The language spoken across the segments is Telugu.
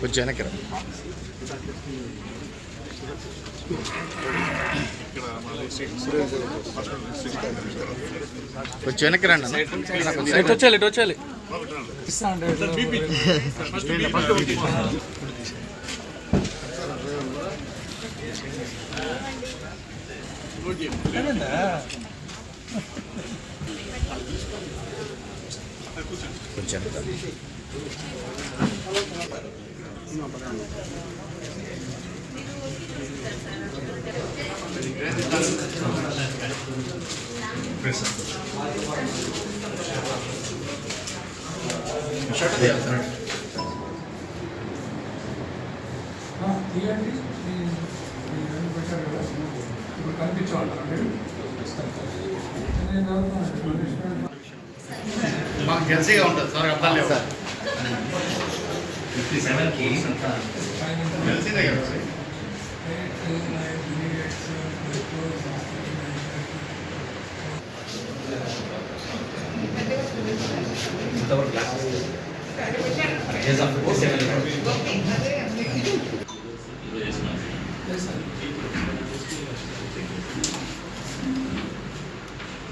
కొంచెం వెనక్కి కొంచెం వెనక్కి రండి ఇటు వచ్చేయాలి ఇటు వచ్చేయాలి కొంచెం. తీయండి పెట్టారు కదా ఇప్పుడు మీరు మాకు జెన్సీగా ఉంటుంది సార్ అర్థం లేవు జెన్సీదే కదా.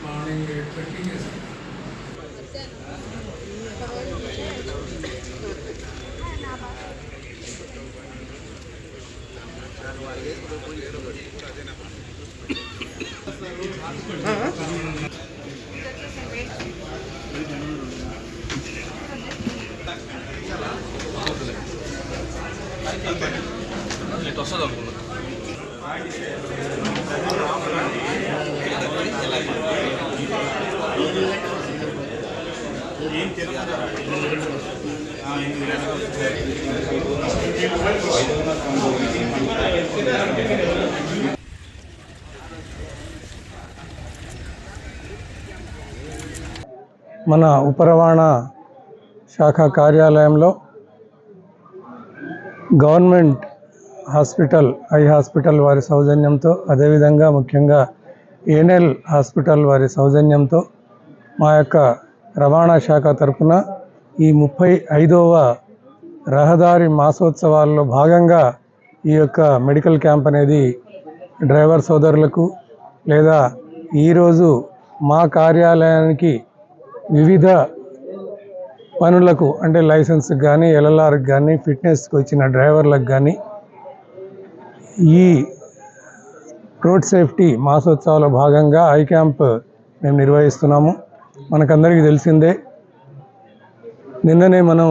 మార్నింగ్ ఎయిట్ థర్టీకి ఇటు వస్తుంది అనుకున్నా మన ఉప రవాణా శాఖ కార్యాలయంలో గవర్నమెంట్ హాస్పిటల్ ఐ హాస్పిటల్ వారి సౌజన్యంతో అదేవిధంగా ముఖ్యంగా ఏనెల్ హాస్పిటల్ వారి సౌజన్యంతో మా యొక్క రవాణా శాఖ తరఫున ఈ ముప్పై ఐదవ రహదారి మాసోత్సవాల్లో భాగంగా ఈ యొక్క మెడికల్ క్యాంప్ అనేది డ్రైవర్ సోదరులకు లేదా ఈరోజు మా కార్యాలయానికి వివిధ పనులకు అంటే లైసెన్స్కి కానీ ఎల్ఎల్ఆర్కి కానీ ఫిట్నెస్కి వచ్చిన డ్రైవర్లకు కానీ ఈ రోడ్ సేఫ్టీ మాసోత్సవాల భాగంగా ఐ క్యాంప్ మేము నిర్వహిస్తున్నాము. మనకందరికీ తెలిసిందే నిన్ననే మనం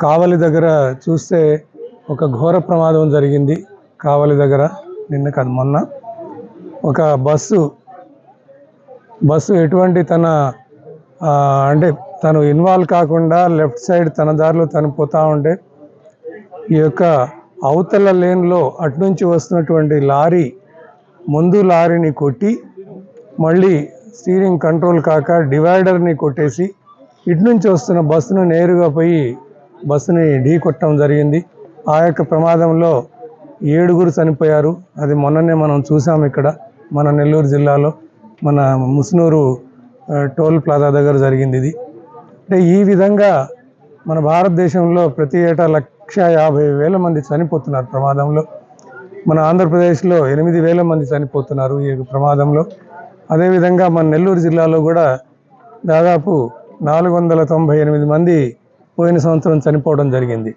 కావలి దగ్గర చూస్తే ఒక ఘోర ప్రమాదం జరిగింది కావలి దగ్గర. నిన్న కాదు మొన్న. ఒక బస్సు బస్సు ఎటువంటి తన అంటే తను ఇన్వాల్వ్ కాకుండా లెఫ్ట్ సైడ్ తన దారిలో తను పోతా ఉంటే ఈ యొక్క అవతల లేన్లో అటు నుంచి వస్తున్నటువంటి లారీ ముందు లారీని కొట్టి మళ్ళీ స్టీరింగ్ కంట్రోల్ కాక డివైడర్ని కొట్టేసి ఇటు నుంచి వస్తున్న బస్సును నేరుగా పోయి బస్సుని ఢీ కొట్టడం జరిగింది. ఆ యొక్క ప్రమాదంలో ఏడుగురు చనిపోయారు. అది మొన్ననే మనం చూసాం ఇక్కడ మన నెల్లూరు జిల్లాలో. మన ముస్నూరు టోల్ ప్లాజా దగ్గర జరిగింది ఇది. అంటే ఈ విధంగా మన భారతదేశంలో ప్రతి ఏటా లక్ష యాభై వేల మంది చనిపోతున్నారు ప్రమాదంలో. మన ఆంధ్రప్రదేశ్లో ఎనిమిది వేల మంది చనిపోతున్నారు ఈ ప్రమాదంలో. అదేవిధంగా మన నెల్లూరు జిల్లాలో కూడా దాదాపు నాలుగు వందల తొంభై ఎనిమిది మంది పోయిన సంవత్సరం చనిపోవడం జరిగింది.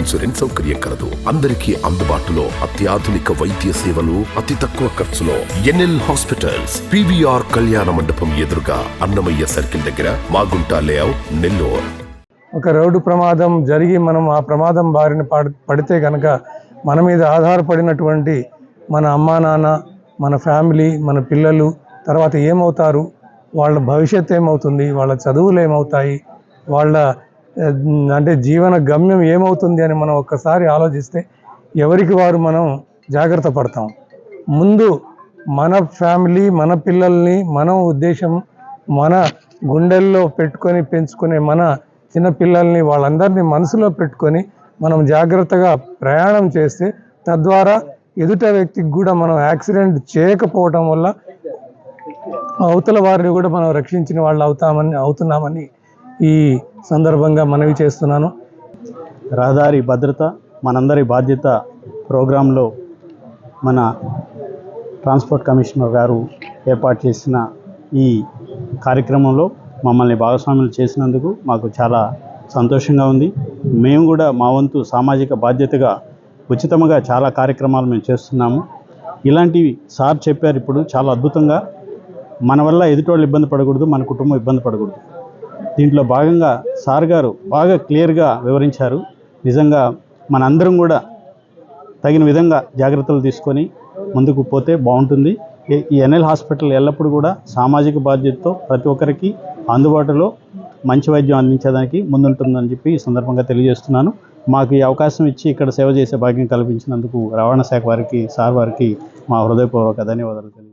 ఇన్సూరెన్స్ సౌకర్యం కలదు. అందరికీ అందుబాటులో అత్యాధునిక వైద్య సేవలు అతి తక్కువ ఖర్చులో ఎన్ఎల్ హాస్పిటల్స్ పివిఆర్ కళ్యాణ మండపం ఎదురుగా అన్నమయ్య సర్కిల్ దగ్గర మాగుంట లేఅవుట్ నెల్లూరు. ఒక రోడ్డు ప్రమాదం జరిగి మనం ఆ ప్రమాదం బారిన పడితే కనుక మన మీద ఆధారపడినటువంటి మన అమ్మా నాన్న మన ఫ్యామిలీ మన పిల్లలు తర్వాత ఏమవుతారు? వాళ్ళ భవిష్యత్తు ఏమవుతుంది? వాళ్ళ చదువులు ఏమవుతాయి? వాళ్ళ అంటే జీవన గమ్యం ఏమవుతుంది అని మనం ఒక్కసారి ఆలోచిస్తే ఎవరికి వారు మనం జాగ్రత్త పడతాం? ముందు మన ఫ్యామిలీ మన పిల్లల్ని మనం ఉద్దేశం మన గుండెల్లో పెట్టుకొని పెంచుకునే మన చిన్న పిల్లల్ని వాళ్ళందరినీ మనసులో పెట్టుకొని మనం జాగ్రత్తగా ప్రయాణం చేస్తే తద్వారా ఎదుట వ్యక్తికి కూడా మనం యాక్సిడెంట్ చేయకపోవటం వల్ల అవతల వారిని కూడా మనం రక్షించిన వాళ్ళు అవుతామని అవుతున్నామని ఈ సందర్భంగా మనవి చేస్తున్నాను. రహదారి భద్రత మనందరి బాధ్యత ప్రోగ్రాంలో మన ట్రాన్స్పోర్ట్ కమిషనర్ గారు ఏర్పాటు చేసిన ఈ కార్యక్రమంలో మమ్మల్ని భాగస్వాములు చేసినందుకు మాకు చాలా సంతోషంగా ఉంది. మేము కూడా మా వంతు సామాజిక బాధ్యతగా ఉచితంగా చాలా కార్యక్రమాలు మేము చేస్తున్నాము. ఇలాంటివి సార్ చెప్పారు ఇప్పుడు చాలా అద్భుతంగా. మన వల్ల ఎదుటోళ్ళు ఇబ్బంది పడకూడదు మన కుటుంబం ఇబ్బంది పడకూడదు. దీంట్లో భాగంగా సార్ గారు బాగా క్లియర్గా వివరించారు. నిజంగా మనందరం కూడా తగిన విధంగా జాగ్రత్తలు తీసుకొని ముందుకు పోతే బాగుంటుంది. ఈ- ఎన్ఎల్ హాస్పిటల్ ఎల్లప్పుడూ కూడా సామాజిక బాధ్యతతో ప్రతి ఒక్కరికి అందుబాటులో మంచి వైద్యం అందించడానికి ముందుంటుందని చెప్పి ఈ సందర్భంగా తెలియజేస్తున్నాను. మాకు ఈ అవకాశం ఇచ్చి ఇక్కడ సేవ చేసే భాగ్యం కల్పించినందుకు రవాణా శాఖ వారికి సార్ వారికి మా హృదయపూర్వక ధన్యవాదాలు తెలియజేస్తున్నాను.